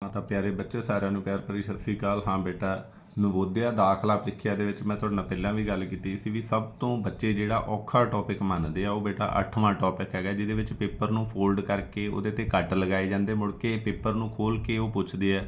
ਤਾਂ ਪਿਆਰੇ ਬੱਚੇ ਸਾਰਿਆਂ ਨੂੰ ਪਿਆਰ ਭਰੀ ਸਤਿ ਸ੍ਰੀ ਅਕਾਲ। ਹਾਂ ਬੇਟਾ, ਨਵੋਦਿਆ ਦਾਖਲਾ ਪ੍ਰੀਖਿਆ ਦੇ ਵਿੱਚ ਮੈਂ ਤੁਹਾਡੇ ਨਾਲ ਪਹਿਲਾਂ ਵੀ ਗੱਲ ਕੀਤੀ ਸੀ ਵੀ ਸਭ ਤੋਂ ਬੱਚੇ ਜਿਹੜਾ ਔਖਾ ਟੌਪਿਕ ਮੰਨਦੇ ਆ, ਉਹ ਬੇਟਾ 8ਵਾਂ ਟੌਪਿਕ ਹੈਗਾ, ਜਿਹਦੇ ਵਿੱਚ ਪੇਪਰ ਨੂੰ ਫੋਲਡ ਕਰਕੇ ਉਹਦੇ ਤੇ ਕੱਟ ਲਗਾਏ ਜਾਂਦੇ, ਮੁੜ ਕੇ ਪੇਪਰ ਨੂੰ ਖੋਲ ਕੇ ਉਹ ਪੁੱਛਦੇ ਆ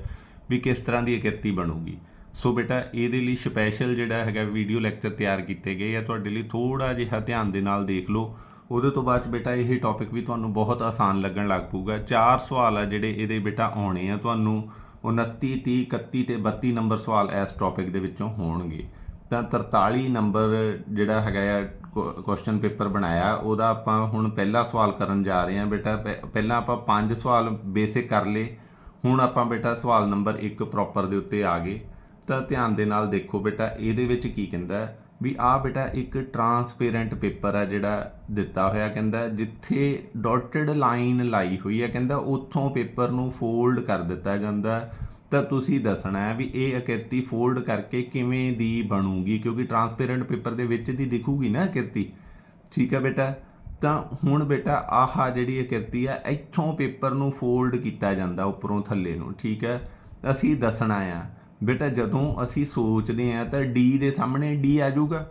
ਵੀ ਕਿਸ ਤਰ੍ਹਾਂ ਦੀ ਆਕ੍ਰਿਤੀ ਬਣੂਗੀ। ਸੋ ਬੇਟਾ, ਇਹਦੇ ਲਈ ਸਪੈਸ਼ਲ ਜਿਹੜਾ ਹੈਗਾ ਵੀਡੀਓ ਲੈਕਚਰ ਤਿਆਰ ਕੀਤੇ ਗਏ ਆ। ਤੁਹਾਡੇ ਲਈ ਥੋੜਾ ਜਿਹਾ ਧਿਆਨ ਦੇ ਨਾਲ ਦੇਖ ਲਓ। ਉਹਦੇ ਤੋਂ ਬਾਅਦ 'ਚ ਬੇਟਾ ਇਹ ਟੌਪਿਕ ਵੀ ਤੁਹਾਨੂੰ ਬਹੁਤ ਆਸਾਨ ਲੱਗਣ ਲੱਗ ਪਊਗਾ। ਚਾਰ ਸਵਾਲ ਆ ਜਿਹੜੇ ਇਹਦੇ ਬੇਟਾ ਆਉਣੇ ਆ। ਤੁਹਾਨੂੰ 29 30 31 ਤੇ 32 ਨੰਬਰ ਸਵਾਲ ਇਸ ਟੌਪਿਕ ਦੇ ਵਿੱਚੋਂ ਹੋਣਗੇ। ਤਾਂ 43 ਨੰਬਰ ਜਿਹੜਾ ਹੈਗਾ ਆ ਕੁਐਸਚਨ ਪੇਪਰ ਬਣਾਇਆ। ਉਹਦਾ ਆਪਾਂ ਹੁਣ ਪਹਿਲਾ ਸਵਾਲ ਕਰਨ ਜਾ ਰਹੇ ਹਾਂ ਬੇਟਾ। ਪਹਿ- ਪਹਿਲਾਂ ਆਪਾਂ ਪੰਜ ਸਵਾਲ ਬੇਸਿਕ ਕਰ ਲਏ। ਹੁਣ ਆਪਾਂ ਬੇਟਾ ਸਵਾਲ ਨੰਬਰ 1 ਪ੍ਰੋਪਰ ਦੇ ਉੱਤੇ ਆ ਗਏ। ਤਾਂ ਧਿਆਨ ਦੇ ਨਾਲ ਦੇਖੋ ਬੇਟਾ, ਇਹਦੇ ਵਿੱਚ ਕੀ ਕਹਿੰਦਾ ਹੈ? ਵੀ ਆ ਬੇਟਾ ਇੱਕ ਟਰਾਂਸਪੇਰੈਂਟ ਪੇਪਰ ਆ ਜਿਹੜਾ ਦਿੱਤਾ ਹੋਇਆ, ਕਹਿੰਦਾ ਜਿੱਥੇ ਡਾਟਡ ਲਾਈਨ ਲਾਈ ਹੋਈ ਹੈ ਕਹਿੰਦਾ ਉੱਥੋਂ ਪੇਪਰ ਨੂੰ ਫੋਲਡ ਕਰ ਦਿੱਤਾ ਜਾਂਦਾ। ਤਾਂ ਤੁਸੀਂ ਦੱਸਣਾ ਹੈ ਵੀ ਇਹ ਆਕ੍ਰਿਤੀ ਫੋਲਡ ਕਰਕੇ ਕਿਵੇਂ ਦੀ ਬਣੂਗੀ, ਕਿਉਂਕਿ ਟਰਾਂਸਪੇਰੈਂਟ ਪੇਪਰ ਦੇ ਵਿੱਚ ਦੀ ਦਿਖੂਗੀ ਨਾ ਆਕ੍ਰਿਤੀ। ਠੀਕ ਹੈ ਬੇਟਾ? ਤਾਂ ਹੁਣ ਬੇਟਾ ਆਹ ਜਿਹੜੀ ਅਕਿਰਤੀ ਆ, ਇੱਥੋਂ ਪੇਪਰ ਨੂੰ ਫੋਲਡ ਕੀਤਾ ਜਾਂਦਾ, ਉੱਪਰੋਂ ਥੱਲੇ ਨੂੰ, ਠੀਕ ਹੈ ਅਸੀਂ ਦੱਸਣਾ ਆ ਬੇਟਾ ਜਦੋਂ ਅਸੀਂ ਸੋਚਦੇ ਆ ਤਾਂ D ਦੇ ਸਾਹਮਣੇ D ਆ ਜਾਊਗਾ।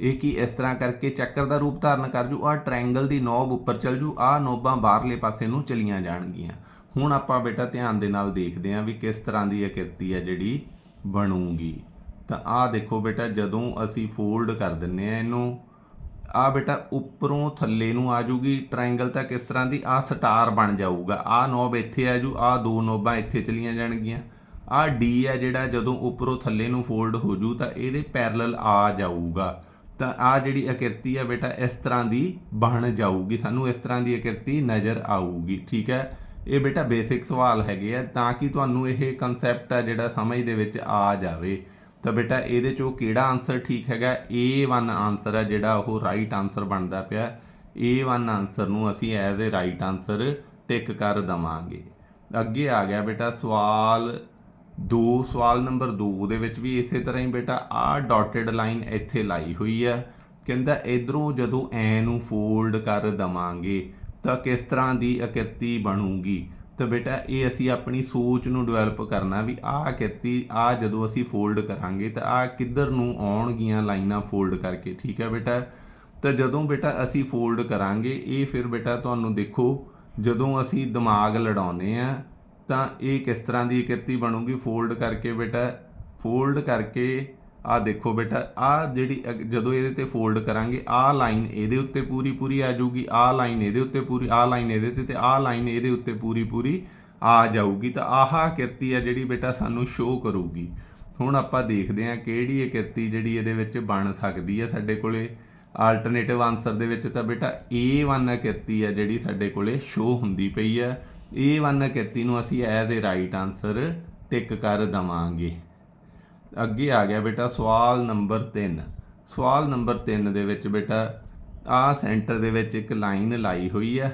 ਇਹ ਕੀ ਇਸ ਤਰ੍ਹਾਂ ਕਰਕੇ ਚੱਕਰ ਦਾ ਰੂਪ ਧਾਰਨ ਕਰ ਜੂ? ਆਹ ਟ੍ਰਾਇੰਗਲ ਦੀ ਨੋਬ ਉੱਪਰ ਚਲ ਜੂ। ਆਹ ਨੋਬਾਂ ਬਾਹਰਲੇ ਪਾਸੇ ਨੂੰ ਚਲੀਆਂ ਜਾਣਗੀਆਂ। ਹੁਣ ਆਪਾਂ ਬੇਟਾ ਧਿਆਨ ਦੇ ਨਾਲ ਦੇਖਦੇ ਹਾਂ ਵੀ ਕਿਸ ਤਰ੍ਹਾਂ ਦੀ ਆਕ੍ਰਿਤੀ ਆ ਜਿਹੜੀ ਬਣੂਗੀ। ਤਾਂ ਆਹ ਦੇਖੋ ਬੇਟਾ, ਜਦੋਂ ਅਸੀਂ ਫੋਲਡ ਕਰ ਦਿੰਨੇ ਆ ਇਹਨੂੰ ਆ ਬੇਟਾ ਉੱਪਰੋਂ ਥੱਲੇ ਨੂੰ ਆ ਜੂਗੀ ਟ੍ਰਾਇੰਗਲ ਤਾਂ ਕਿਸ ਤਰ੍ਹਾਂ ਦੀ? ਆ ਸਟਾਰ ਬਣ ਜਾਊਗਾ। ਆ ਨੋਬ ਇੱਥੇ ਆ ਜੂ। ਆ ਦੋ ਨੋਬਾਂ ਇੱਥੇ ਚਲੀਆਂ ਜਾਣਗੀਆਂ। ਆ ਡੀ ਹੈ ਜਿਹੜਾ ਜਦੋਂ ਉੱਪਰੋਂ ਥੱਲੇ ਨੂੰ ਫੋਲਡ ਹੋ ਜੂ ਤਾਂ ਇਹਦੇ ਪੈਰਲਲ ਆ ਜਾਊਗਾ। ਤਾਂ ਆ ਜਿਹੜੀ ਅਕਿਰਤੀ ਹੈ ਬੇਟਾ, ਇਸ ਤਰ੍ਹਾਂ ਦੀ ਬਣ ਜਾਊਗੀ। ਸਾਨੂੰ ਇਸ ਤਰ੍ਹਾਂ ਦੀ ਅਕਿਰਤੀ ਨਜ਼ਰ ਆਊਗੀ, ਠੀਕ ਹੈ? ਇਹ ਬੇਟਾ ਬੇਸਿਕ ਸਵਾਲ ਹੈਗੇ ਆ, ਤਾਂ ਕਿ ਤੁਹਾਨੂੰ ਇਹ ਕਨਸੈਪਟ ਆ ਜਿਹੜਾ ਸਮਝ ਦੇ ਵਿੱਚ ਆ ਜਾਵੇ। ਤਾਂ ਬੇਟਾ ਇਹਦੇ ਚੋਂ ਕਿਹੜਾ ਆਨਸਰ ਠੀਕ ਹੈਗਾ? A1 ਆਨਸਰ ਹੈ ਜਿਹੜਾ ਉਹ ਰਾਈਟ ਆਨਸਰ ਬਣਦਾ ਪਿਆ। A1 ਆਨਸਰ ਨੂੰ ਅਸੀਂ as a right answer tick ਕਰ ਦਵਾਂਗੇ। ਅੱਗੇ ਆ ਗਿਆ ਬੇਟਾ ਸਵਾਲ ਦੋ ਸਵਾਲ ਨੰਬਰ 2 ਦੇ ਵਿੱਚ ਵੀ ਇਸੇ ਤਰ੍ਹਾਂ ਹੀ ਬੇਟਾ, ਆਹ ਡਾਟਡ ਲਾਈਨ ਇੱਥੇ ਲਾਈ ਹੋਈ ਹੈ। ਕਹਿੰਦਾ, ਇਧਰੋਂ ਜਦੋਂ ਐ ਨੂੰ ਫੋਲਡ ਕਰ ਦਵਾਂਗੇ, ਤਾਂ ਕਿਸ ਤਰ੍ਹਾਂ ਦੀ ਆਕ੍ਰਿਤੀ ਬਣੂਗੀ? ਤਾਂ ਬੇਟਾ, ਇਹ ਅਸੀਂ ਆਪਣੀ ਸੋਚ ਨੂੰ ਡਿਵੈਲਪ ਕਰਨਾ ਵੀ ਆਹ ਆਕ੍ਰਿਤੀ ਆ ਜਦੋਂ ਅਸੀਂ ਫੋਲਡ ਕਰਾਂਗੇ, ਤਾਂ ਆ ਕਿੱਧਰ ਨੂੰ ਆਉਣਗੀਆਂ ਲਾਈਨਾਂ ਫੋਲਡ ਕਰਕੇ, ਠੀਕ ਹੈ ਬੇਟਾ? ਤਾਂ ਜਦੋਂ ਬੇਟਾ ਅਸੀਂ ਫੋਲਡ ਕਰਾਂਗੇ, ਇਹ ਫਿਰ ਬੇਟਾ ਤੁਹਾਨੂੰ ਦੇਖੋ, ਜਦੋਂ ਅਸੀਂ ਦਿਮਾਗ ਲੜਾਉਨੇ ਆ ਤਾਂ ਇਹ ਕਿਸ ਤਰ੍ਹਾਂ ਦੀ ਆਕ੍ਰਿਤੀ ਬਣੂਗੀ? ਫੋਲਡ ਕਰਕੇ ਬੇਟਾ ਫੋਲਡ ਕਰਕੇ ਆ ਦੇਖੋ ਬੇਟਾ ਆ ਜਿਹੜੀ ਅਗ- ਜਦੋਂ ਇਹਦੇ ਤੇ ਫੋਲਡ ਕਰਾਂਗੇ ਆ ਲਾਈਨ ਇਹਦੇ ਉੱਤੇ ਪੂਰੀ ਪੂਰੀ ਆ ਜਾਊਗੀ ਆ ਲਾਈਨ ਇਹਦੇ ਉੱਤੇ ਪੂਰੀ ਆ ਲਾਈਨ ਇਹਦੇ ਤੇ ਤੇ ਆ ਲਾਈਨ ਇਹਦੇ ਉੱਤੇ ਪੂਰੀ ਪੂਰੀ ਆ ਜਾਊਗੀ। ਤਾਂ ਆਹ ਕਿਰਤੀ ਆ ਜਿਹੜੀ ਬੇਟਾ ਸਾਨੂੰ ਸ਼ੋਅ ਕਰੂਗੀ। ਹੁਣ ਆਪਾਂ ਦੇਖਦੇ ਹਾਂ ਕਿਹੜੀ ਇਹ ਕਿਰਤੀ ਜਿਹੜੀ ਇਹਦੇ ਵਿੱਚ ਬਣ ਸਕਦੀ ਹੈ ਸਾਡੇ ਕੋਲੇ। ਆਲਟਰਨੇਟਿਵ ਆਨਸਰ ਦੇ ਵਿੱਚ ਤਾਂ ਬੇਟਾ A1 ਕਿਰਤੀ ਆ ਜਿਹੜੀ ਸਾਡੇ ਕੋਲੇ ਸ਼ੋਅ ਹੁੰਦੀ ਪਈ ਹੈ। A1 ਆਕ੍ਰਿਤੀ ਨੂੰ ਅਸੀਂ as a right answer tick ਕਰ ਦਵਾਂਗੇ। ਅੱਗੇ ਆ ਗਿਆ ਬੇਟਾ ਸਵਾਲ ਨੰਬਰ 3 ਸਵਾਲ ਨੰਬਰ 3 ਦੇ ਵਿੱਚ ਬੇਟਾ ਆ ਸੈਂਟਰ ਦੇ ਵਿੱਚ ਇੱਕ ਲਾਈਨ ਲਾਈ ਹੋਈ ਹੈ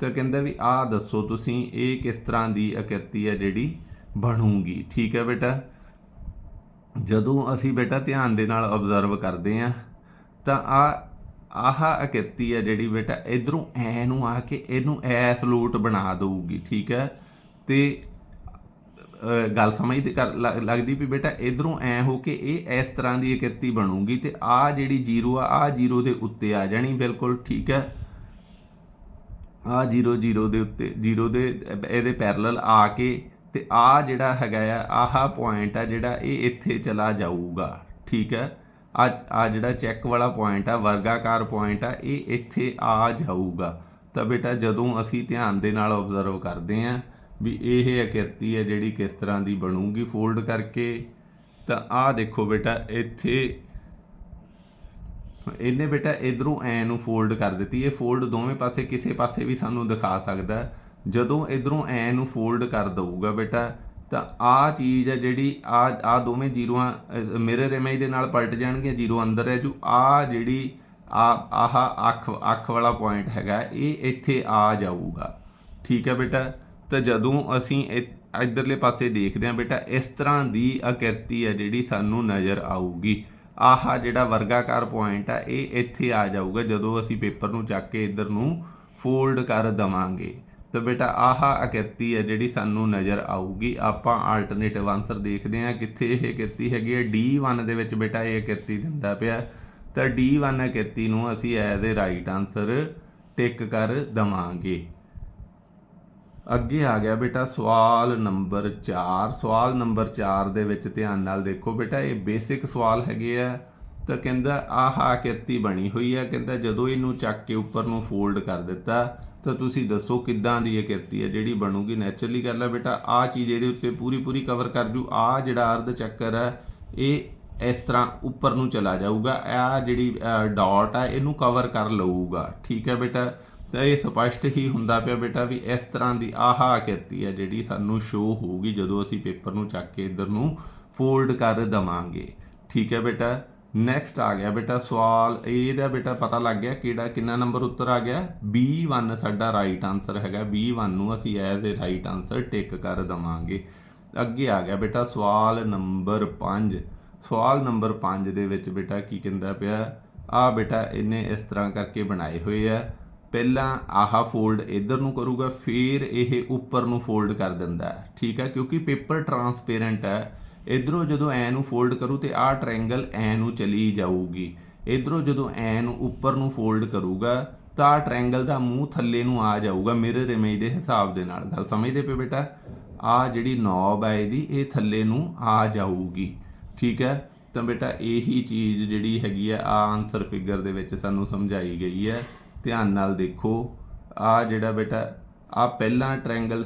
ਤਾਂ ਕਹਿੰਦਾ ਵੀ ਆ ਦੱਸੋ ਤੁਸੀਂ ਇਹ ਕਿਸ ਤਰ੍ਹਾਂ ਦੀ ਆਕ੍ਰਿਤੀ ਹੈ ਜਿਹੜੀ ਬਣੂਗੀ। ਠੀਕ ਹੈ ਬੇਟਾ? ਜਦੋਂ ਅਸੀਂ ਬੇਟਾ ਧਿਆਨ ਦੇ ਨਾਲ ਆਬਜ਼ਰਵ ਕਰਦੇ ਆ ਤਾਂ ਆ ਆਹ ਆਕ੍ਰਿਤੀ ਹੈ ਜਿਹੜੀ ਬੇਟਾ, ਇਧਰੋਂ ਐ ਨੂੰ ਆ ਕੇ ਇਹਨੂੰ ਐਸ ਲੂਟ ਬਣਾ ਦਊਗੀ, ਠੀਕ ਹੈ? ਤੇ ਗੱਲ ਸਮਝਦੇ ਕਰ ਲੱਗ- ਲੱਗਦੀ ਵੀ ਬੇਟਾ ਇਧਰੋਂ ਐ ਹੋ ਕੇ ਇਹ ਇਸ ਤਰ੍ਹਾਂ ਦੀ ਆਕ੍ਰਿਤੀ ਬਣੂਗੀ ਤੇ ਆ ਜਿਹੜੀ ਜੀਰੋ ਆ ਆ ਜੀਰੋ ਦੇ ਉੱਤੇ ਆ ਜਾਣੀ ਬਿਲਕੁਲ, ਠੀਕ ਹੈ? ਆ 0 0 ਦੇ ਉੱਤੇ, ਜ਼ੀਰੋ ਦੇ, ਇਹਦੇ ਪੈਰਲਲ ਆ ਕੇ ਤੇ ਆ ਜਿਹੜਾ ਹੈਗਾ ਆ, ਆਹ ਪੁਆਇੰਟ ਆ ਜਿਹੜਾ ਇਹ ਇੱਥੇ ਚਲਾ ਜਾਊਗਾ, ਠੀਕ ਹੈ? ਆ ਆ ਜਿਹੜਾ ਚੈੱਕ ਵਾਲਾ ਪੁਆਇੰਟ ਆ, ਵਰਗਾਕਾਰ ਪੁਆਇੰਟ ਆ, ਇਹ ਇੱਥੇ ਆ ਜਾਊਗਾ। ਤਾਂ ਬੇਟਾ ਜਦੋਂ ਅਸੀਂ ਧਿਆਨ ਦੇ ਨਾਲ ਆਬਜ਼ਰਵ ਕਰਦੇ ਆਂ ਵੀ ਇਹ ਆਕ੍ਰਿਤੀ ਹੈ ਜਿਹੜੀ ਕਿਸ ਤਰ੍ਹਾਂ ਦੀ ਬਣੂਗੀ ਫੋਲਡ ਕਰਕੇ, ਤਾਂ ਆਹ ਦੇਖੋ ਬੇਟਾ ਇੱਥੇ, ਇਹਨੇ ਬੇਟਾ ਇਧਰੋਂ ਐ ਨੂੰ ਫੋਲਡ ਕਰ ਦਿੱਤੀ। ਇਹ ਫੋਲਡ ਦੋਵੇਂ ਪਾਸੇ, ਕਿਸੇ ਪਾਸੇ ਵੀ ਸਾਨੂੰ ਦਿਖਾ ਸਕਦਾ। ਜਦੋਂ ਇਧਰੋਂ ਐ ਨੂੰ ਫੋਲਡ ਕਰ ਦਊਗਾ ਬੇਟਾ ਤਾਂ ਆ ਚੀਜ਼ ਹੈ ਜਿਹੜੀ ਆ ਆ ਦੋਵੇਂ ਜ਼ੀਰੋਆਂ ਮਿਰਰ ਇਮੇਜ ਦੇ ਨਾਲ ਪਲਟ ਜਾਣਗੀਆਂ, ਜ਼ੀਰੋ ਅੰਦਰ ਹੈ ਜੋ। ਆ ਜਿਹੜੀ ਆ ਆਹ ਅੱਖ ਅੱਖ ਵਾਲਾ ਪੁਆਇੰਟ ਹੈਗਾ, ਇਹ ਇੱਥੇ ਆ ਜਾਊਗਾ। ਠੀਕ ਹੈ ਬੇਟਾ? ਤਾਂ ਜਦੋਂ ਅਸੀਂ ਇ- ਇੱਧਰਲੇ ਪਾਸੇ ਦੇਖਦੇ ਹਾਂ ਬੇਟਾ, ਇਸ ਤਰ੍ਹਾਂ ਦੀ ਆਕ੍ਰਿਤੀ ਹੈ ਜਿਹੜੀ ਸਾਨੂੰ ਨਜ਼ਰ ਆਊਗੀ। ਆਹ ਜਿਹੜਾ ਵਰਗਾਕਾਰ ਪੁਆਇੰਟ ਆ ਇਹ ਇੱਥੇ ਆ ਜਾਊਗਾ ਜਦੋਂ ਅਸੀਂ ਪੇਪਰ ਨੂੰ ਚੱਕ ਕੇ ਇੱਧਰ ਨੂੰ ਫੋਲਡ ਕਰ ਦਵਾਂਗੇ। ਤਾਂ ਬੇਟਾ ਆਹ ਅਕਿਰਤੀ ਹੈ ਜਿਹੜੀ ਸਾਨੂੰ ਨਜ਼ਰ ਆਊਗੀ। ਆਪਾਂ ਆਲਟਰਨੇਟਿਵ ਆਨਸਰ ਦੇਖਦੇ ਹਾਂ ਕਿੱਥੇ ਇਹ ਕਿਰਤੀ ਹੈਗੀ ਹੈ। D1 ਦੇ ਵਿੱਚ ਬੇਟਾ ਇਹ ਕਿਰਤੀ ਦਿੰਦਾ ਪਿਆ। ਤਾਂ D1 ਕਿਰਤੀ ਨੂੰ ਅਸੀਂ as a right answer tick ਕਰ ਦਵਾਂਗੇ। ਅੱਗੇ ਆ ਗਿਆ ਬੇਟਾ ਸਵਾਲ ਨੰਬਰ 4 ਸਵਾਲ ਨੰਬਰ 4 ਦੇ ਵਿੱਚ ਧਿਆਨ ਨਾਲ ਦੇਖੋ ਬੇਟਾ, ਇਹ ਬੇਸਿਕ ਸਵਾਲ ਹੈਗੇ ਆ। ਤਾਂ ਕਹਿੰਦਾ ਆਹ ਆਕਿਰਤੀ ਬਣੀ ਹੋਈ ਹੈ ਕਹਿੰਦਾ ਜਦੋਂ ਇਹਨੂੰ ਚੱਕ ਕੇ ਉੱਪਰ ਨੂੰ ਫੋਲਡ ਕਰ ਦਿੱਤਾ ਤਾਂ ਤੁਸੀਂ ਦੱਸੋ ਕਿੱਦਾਂ ਦੀ ਇਹ ਕਿਰਤੀ ਹੈ, ਜਿਹੜੀ ਬਣੂਗੀ? ਨੇਚਰਲੀ ਗੱਲ ਹੈ ਬੇਟਾ ਆ ਚੀਜ਼ ਇਹਦੇ ਉੱਤੇ ਪੂਰੀ ਪੂਰੀ ਕਵਰ ਕਰ ਜੂ। ਆ ਜਿਹੜਾ ਅਰਧ ਚੱਕਰ ਹੈ, ਇਹ ਇਸ ਤਰ੍ਹਾਂ ਉੱਪਰ ਨੂੰ ਚਲਾ ਜਾਊਗਾ। ਆ ਜਿਹੜੀ ਡਾਟ ਆ ਇਹਨੂੰ ਕਵਰ ਕਰ ਲਊਗਾ। ਠੀਕ ਹੈ ਬੇਟਾ? ਤਾਂ ਇਹ ਸਪਸ਼ਟ ਹੀ ਹੁੰਦਾ ਪਿਆ ਬੇਟਾ ਵੀ ਇਸ ਤਰ੍ਹਾਂ ਦੀ ਆਹ ਕਿਰਤੀ ਹੈ, ਜਿਹੜੀ ਸਾਨੂੰ ਸ਼ੋ ਹੋਊਗੀ ਜਦੋਂ ਅਸੀਂ ਪੇਪਰ ਨੂੰ ਚੱਕ ਕੇ ਇਧਰ ਨੂੰ ਫੋਲਡ ਕਰ ਦਵਾਂਗੇ। ਠੀਕ ਹੈ ਬੇਟਾ? ਨੈਕਸਟ ਆ ਗਿਆ ਬੇਟਾ ਸਵਾਲ, ਇਹਦਾ ਬੇਟਾ ਪਤਾ ਲੱਗ ਗਿਆ ਕਿਹੜਾ, ਕਿੰਨਾ ਨੰਬਰ ਉੱਤਰ ਆ ਗਿਆ? B1 ਸਾਡਾ ਰਾਈਟ ਆਨਸਰ ਹੈਗਾ B1 ਨੂੰ ਅਸੀਂ as a right answer tick ਕਰ ਦਵਾਂਗੇ। ਅੱਗੇ ਆ ਗਿਆ ਬੇਟਾ ਸਵਾਲ ਨੰਬਰ 5 ਸਵਾਲ ਨੰਬਰ 5 ਦੇ ਵਿੱਚ ਬੇਟਾ ਕੀ ਕਹਿੰਦਾ ਪਿਆ? ਆ ਬੇਟਾ ਇਹਨੇ ਇਸ ਤਰ੍ਹਾਂ ਕਰਕੇ ਬਣਾਏ ਹੋਏ ਆ। ਪਹਿਲਾਂ ਆਹ ਫੋਲਡ ਇਧਰ ਨੂੰ ਕਰੂਗਾ, ਫਿਰ ਇਹ ਉੱਪਰ ਨੂੰ ਫੋਲਡ ਕਰ ਦਿੰਦਾ। ਠੀਕ ਹੈ ਕਿਉਂਕਿ ਪੇਪਰ ਟਰਾਂਸਪੇਰੈਂਟ ਹੈ ਇਧਰੋਂ ਜਦੋਂ ਐ ਨੂੰ ਫੋਲਡ ਕਰੂ ਤੇ ਆਹ ਟ੍ਰਾਇੰਗਲ ਐ ਨੂੰ ਚਲੀ ਜਾਊਗੀ। ਇਧਰੋਂ ਜਦੋਂ ਐ ਨੂੰ ਉੱਪਰ ਨੂੰ ਫੋਲਡ ਕਰੂਗਾ, ਤਾਂ ਆਹ ਟ੍ਰਾਇੰਗਲ ਦਾ ਮੂੰਹ ਥੱਲੇ ਨੂੰ ਆ ਜਾਊਗਾ ਮਿਰਰ ਇਮੇਜ ਦੇ ਹਿਸਾਬ ਦੇ ਨਾਲ। ਗੱਲ ਸਮਝਦੇ ਪਏ ਬੇਟਾ? ਆ ਜਿਹੜੀ ਨੌਬ ਹੈ ਇਹਦੀ, ਇਹ ਥੱਲੇ ਨੂੰ ਆ ਜਾਊਗੀ। ਠੀਕ ਹੈ? ਤਾਂ ਬੇਟਾ ਇਹੀ ਚੀਜ਼ ਜਿਹੜੀ ਹੈਗੀ ਆ ਆ ਆਨਸਰ ਫਿਗਰ ਦੇ ਵਿੱਚ ਸਾਨੂੰ ਸਮਝਾਈ ਗਈ ਹੈ। ਧਿਆਨ ਨਾਲ ਦੇਖੋ ਆ ਜਿਹੜਾ ਬੇਟਾ ਆ ਪਹਿਲਾ ਟ੍ਰਾਇੰਗਲ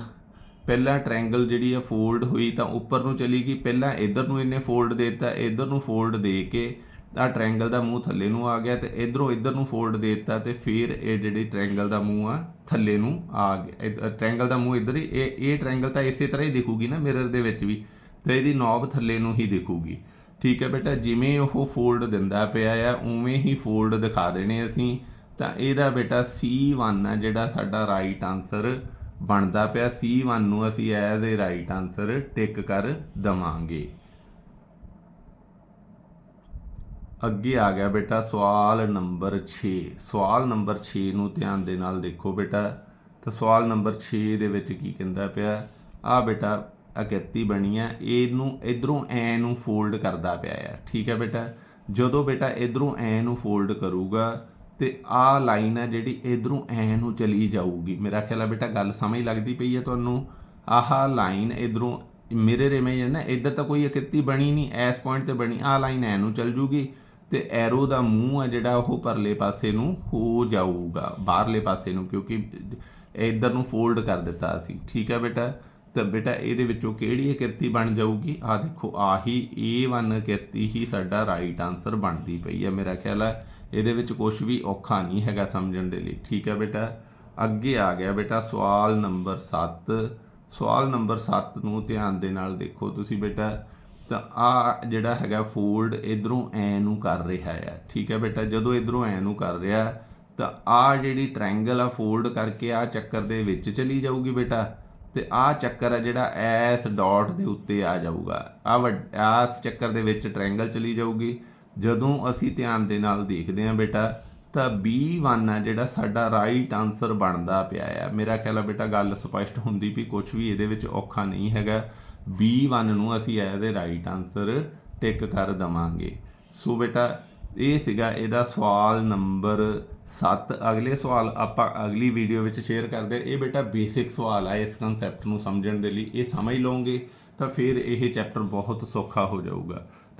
ਪਹਿਲਾ ਟ੍ਰਾਇੰਗਲ ਜਿਹੜੀ ਆ ਫੋਲਡ ਹੋਈ ਤਾਂ ਉੱਪਰ ਨੂੰ ਚਲੀ ਗਈ, ਪਹਿਲਾਂ ਇਧਰ ਨੂੰ ਇਹਨੇ ਫੋਲਡ ਦੇ ਦਿੱਤਾ, ਇਧਰ ਨੂੰ ਫੋਲਡ ਦੇ ਕੇ ਆ ਟ੍ਰਾਇੰਗਲ ਦਾ ਮੂੰਹ ਥੱਲੇ ਨੂੰ ਆ ਗਿਆ ਤੇ ਇਧਰੋਂ ਇਧਰ ਨੂੰ ਫੋਲਡ ਦੇ ਦਿੱਤਾ ਤੇ ਫਿਰ ਇਹ ਜਿਹੜੀ ਟ੍ਰਾਇੰਗਲ ਦਾ ਮੂੰਹ ਆ ਥੱਲੇ ਨੂੰ ਆ ਗਿਆ। ਟ੍ਰਾਇੰਗਲ ਦਾ ਮੂੰਹ ਇਧਰ ਹੀ, ਇਹ ਇਹ ਟ੍ਰਾਇੰਗਲ ਤਾਂ ਇਸੇ ਤਰ੍ਹਾਂ ਹੀ ਦਿਖੂਗੀ ਨਾ ਮਿਰਰ ਦੇ ਵਿੱਚ ਵੀ ਤੇ ਇਹਦੀ ਨੌਬ ਥੱਲੇ ਨੂੰ ਹੀ ਦਿਖੂਗੀ। ਠੀਕ ਹੈ ਬੇਟਾ, ਜਿਵੇਂ ਉਹ ਫੋਲਡ ਦਿੰਦਾ ਪਿਆ ਆ, ਉਵੇਂ ਹੀ ਫੋਲਡ ਦਿਖਾ ਦੇਣੇ ਅਸੀਂ। ਤਾਂ ਇਹਦਾ ਬੇਟਾ C1 ਆ ਜਿਹੜਾ ਸਾਡਾ ਰਾਈਟ ਆਨਸਰ ਬਣਦਾ ਪਿਆ C1 ਨੂੰ ਅਸੀਂ as a right answer tick ਕਰ ਦਵਾਂਗੇ। ਅੱਗੇ ਆ ਗਿਆ ਬੇਟਾ ਸਵਾਲ ਨੰਬਰ 6 ਸਵਾਲ ਨੰਬਰ 6 ਨੂੰ ਧਿਆਨ ਦੇ ਨਾਲ ਦੇਖੋ ਬੇਟਾ। ਤਾਂ ਸਵਾਲ ਨੰਬਰ 6 ਦੇ ਵਿੱਚ ਕੀ ਕਹਿੰਦਾ ਪਿਆ? ਆ ਬੇਟਾ ਅਕਿਰਤੀ ਬਣੀ ਆ, ਇਹਨੂੰ ਇਧਰੋਂ ਐ ਨੂੰ ਫੋਲਡ ਕਰਦਾ ਪਿਆ ਆ। ਠੀਕ ਹੈ ਬੇਟਾ? ਜਦੋਂ ਬੇਟਾ ਇਧਰੋਂ ਐ ਨੂੰ ਫੋਲਡ ਕਰੂਗਾ ਤੇ ਆ ਲਾਈਨ ਹੈ ਜਿਹੜੀ ਇਧਰੋਂ ਐ ਨੂੰ ਚਲੀ ਜਾਊਗੀ। ਮੇਰਾ ਖਿਆਲ ਹੈ ਬੇਟਾ ਗੱਲ ਸਮਝ ਲੱਗਦੀ ਪਈ ਹੈ ਤੁਹਾਨੂੰ? ਆਹ ਲਾਈਨ ਇਧਰੋਂ ਮਿਰਰ ਇਮੇਜ ਹੈ ਨਾ, ਇਧਰ ਤਾਂ ਕੋਈ ਆਕਿਰਤੀ ਬਣੀ ਨਹੀਂ ਇਸ ਪੁਆਇੰਟ ਤੇ ਬਣੀ ਆ ਲਾਈਨ ਐ ਨੂੰ ਚਲ ਜੂਗੀ ਤੇ ਐਰੋ ਦਾ ਮੂੰਹ ਹੈ ਜਿਹੜਾ ਉਹ ਪਰਲੇ ਪਾਸੇ ਨੂੰ ਹੋ ਜਾਊਗਾ, ਬਾਹਰਲੇ ਪਾਸੇ ਨੂੰ, ਕਿਉਂਕਿ ਇਧਰ ਨੂੰ ਫੋਲਡ ਕਰ ਦਿੱਤਾ ਅਸੀਂ। ਠੀਕ ਹੈ ਬੇਟਾ? ਤਾਂ ਬੇਟਾ ਇਹਦੇ ਵਿੱਚੋਂ ਕਿਹੜੀ ਆਕਿਰਤੀ ਬਣ ਜਾਊਗੀ? ਆ ਦੇਖੋ, ਆਹੀ A1 ਆਕਿਰਤੀ ਹੀ ਸਾਡਾ ਰਾਈਟ ਆਨਸਰ ਬਣਦੀ ਪਈ ਹੈ, ਮੇਰਾ ਖਿਆਲ ਹੈ ਇਹਦੇ ਵਿੱਚ ਕੁਝ ਵੀ ਔਖਾ ਨਹੀਂ ਹੈਗਾ ਸਮਝਣ ਦੇ ਲਈ। ਠੀਕ ਹੈ ਬੇਟਾ? ਅੱਗੇ ਆ ਗਿਆ ਬੇਟਾ ਸਵਾਲ ਨੰਬਰ 7 ਸਵਾਲ ਨੰਬਰ 7 ਨੂੰ ਧਿਆਨ ਦੇ ਨਾਲ ਦੇਖੋ ਤੁਸੀਂ ਬੇਟਾ। ਤਾਂ ਆ ਜਿਹੜਾ ਹੈਗਾ ਫੋਲਡ ਇਧਰੋਂ ਐ ਨੂੰ ਕਰ ਰਿਹਾ ਹੈ ਠੀਕ ਹੈ ਬੇਟਾ? ਜਦੋਂ ਇਧਰੋਂ ਐ ਨੂੰ ਕਰ ਰਿਹਾ, ਤਾਂ ਆ ਜਿਹੜੀ ਟ੍ਰਾਇੰਗਲ ਆ ਫੋਲਡ ਕਰਕੇ ਆ ਚੱਕਰ ਦੇ ਵਿੱਚ ਚਲੀ ਜਾਊਗੀ ਬੇਟਾ। ਤੇ ਆ ਚੱਕਰ ਆ ਜਿਹੜਾ ਐਸ ਡਾਟ ਦੇ ਉੱਤੇ ਆ ਜਾਊਗਾ। ਆ ਇਸ ਚੱਕਰ ਦੇ ਵਿੱਚ ਟ੍ਰਾਇੰਗਲ ਚਲੀ ਜਾਊਗੀ। ਜਦੋਂ ਅਸੀਂ ਧਿਆਨ ਦੇ ਨਾਲ ਦੇਖਦੇ ਹਾਂ ਬੇਟਾ, ਤਾਂ B1 ਆ ਜਿਹੜਾ ਸਾਡਾ ਰਾਈਟ ਆਨਸਰ ਬਣਦਾ ਪਿਆ ਆ। ਮੇਰਾ ਖਿਆਲ ਆ ਬੇਟਾ ਗੱਲ ਸਪਸ਼ਟ ਹੁੰਦੀ ਵੀ ਕੁਝ ਵੀ ਇਹਦੇ ਵਿੱਚ ਔਖਾ ਨਹੀਂ ਹੈਗਾ। B1 ਨੂੰ ਅਸੀਂ as a right answer tick ਕਰ ਦਵਾਂਗੇ। ਸੋ ਬੇਟਾ, ਇਹ ਸੀਗਾ ਇਹਦਾ ਸਵਾਲ ਨੰਬਰ 7 ਅਗਲੇ ਸਵਾਲ ਆਪਾਂ ਅਗਲੀ ਵੀਡੀਓ ਵਿੱਚ ਸ਼ੇਅਰ ਕਰਦੇ ਇਹ ਬੇਟਾ ਬੇਸਿਕ ਸਵਾਲ ਆ ਇਸ ਕਨਸੈਪਟ ਨੂੰ ਸਮਝਣ ਦੇ ਲਈ। ਇਹ ਸਮਝ ਲਓਗੇ ਤਾਂ ਫਿਰ ਇਹ ਚੈਪਟਰ ਬਹੁਤ ਸੌਖਾ ਹੋ ਜਾਊਗਾ।